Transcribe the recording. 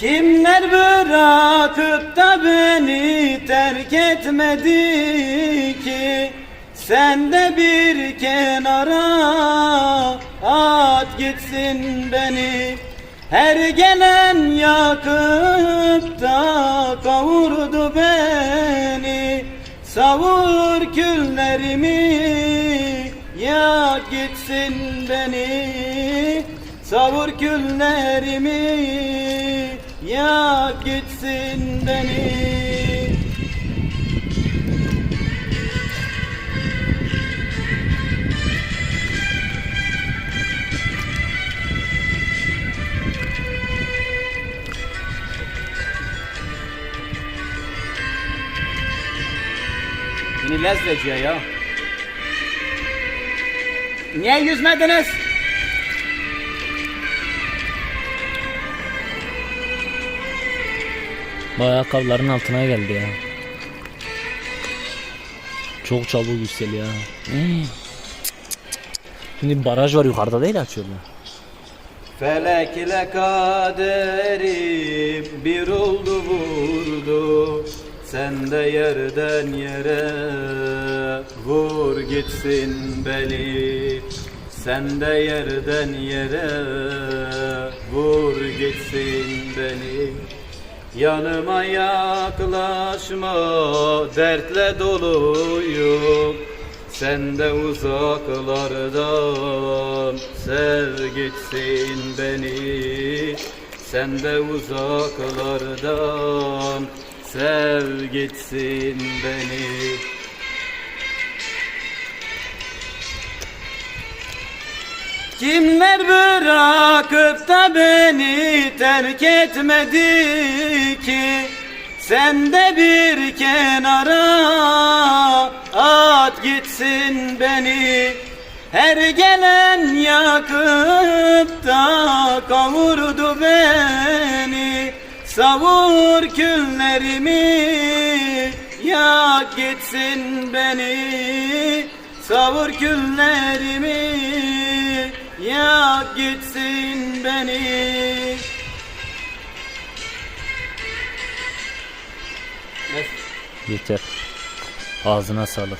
Kimler bırakıp da beni terk etmedi ki? Sen de bir kenara at gitsin beni. Her gelen yakıp da kavurdu beni. Savur küllerimi yak gitsin beni. Savur küllerimi yak gitsin beni Beni lezleciye ya. Niye yüzmediniz? Bu ayakkabıların altına geldi ya. Çok çabuk yükseliyor. Hmm. Şimdi baraj var yukarıda değil açıyorlar. Felek kaderim bir oldu vurdu Sen de yerden yere vur gitsin beni Sen de yerden yere vur gitsin beni Yanıma yaklaşma dertle doluyum. Sen de uzaklardan sev gitsin beni. Sen de uzaklardan sev gitsin beni Kimler bırakıp da beni terk etmedi ki? Sen de bir kenara at gitsin beni. Her gelen yakıp da kavurdu beni. Savur küllerimi yak gitsin beni. Savur küllerimi yak gitsin beni Yeter. Ağzına sağlık.